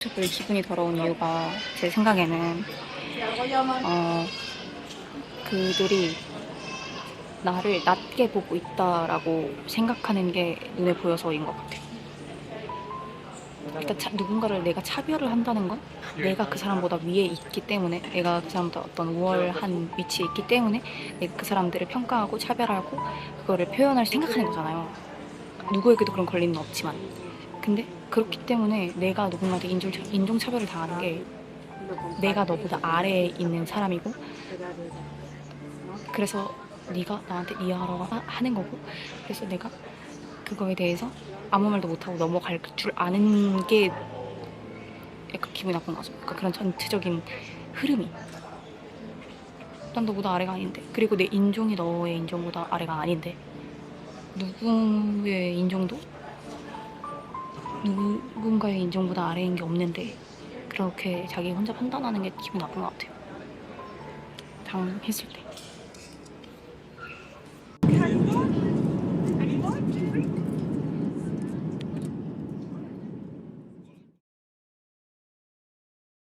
별 기분이 더러운 이유가 제 생각에는 어 그들이 나를 낮게 보고 있다라고 생각하는 게 눈에 보여서인 것 같아. 일단 차- 누군가를 내가 차별을 한다는 건 내가 그 사람보다 위에 있기 때문에 내가 그 사람보다 어떤 우월한 위치에 있기 때문에 내가 그 사람들을 평가하고 차별하고 그거를 표현할 생각하는 거잖아요. 누구에게도 그런 권리는 없지만 근데 그렇기 때문에 내가 누군가한테 인종, 인종차별을 당하는 게 내가 너보다 아래에 있는 사람이고 그래서 네가 나한테 이해하라고 하- 하는 거고 그래서 내가 그거에 대해서 아무 말도 못하고 넘어갈 줄 아는 게 약간 기분이 나쁜 거죠. 그러니까 그런 전체적인 흐름이. 난 너보다 아래가 아닌데. 그리고 내 인종이 너의 인종보다 아래가 아닌데. 누구의 인종도 누군가의 인종보다 아래인 게 없는데 그렇게 자기 혼자 판단하는 게 기분 나쁜 것 같아요. 당했을 때.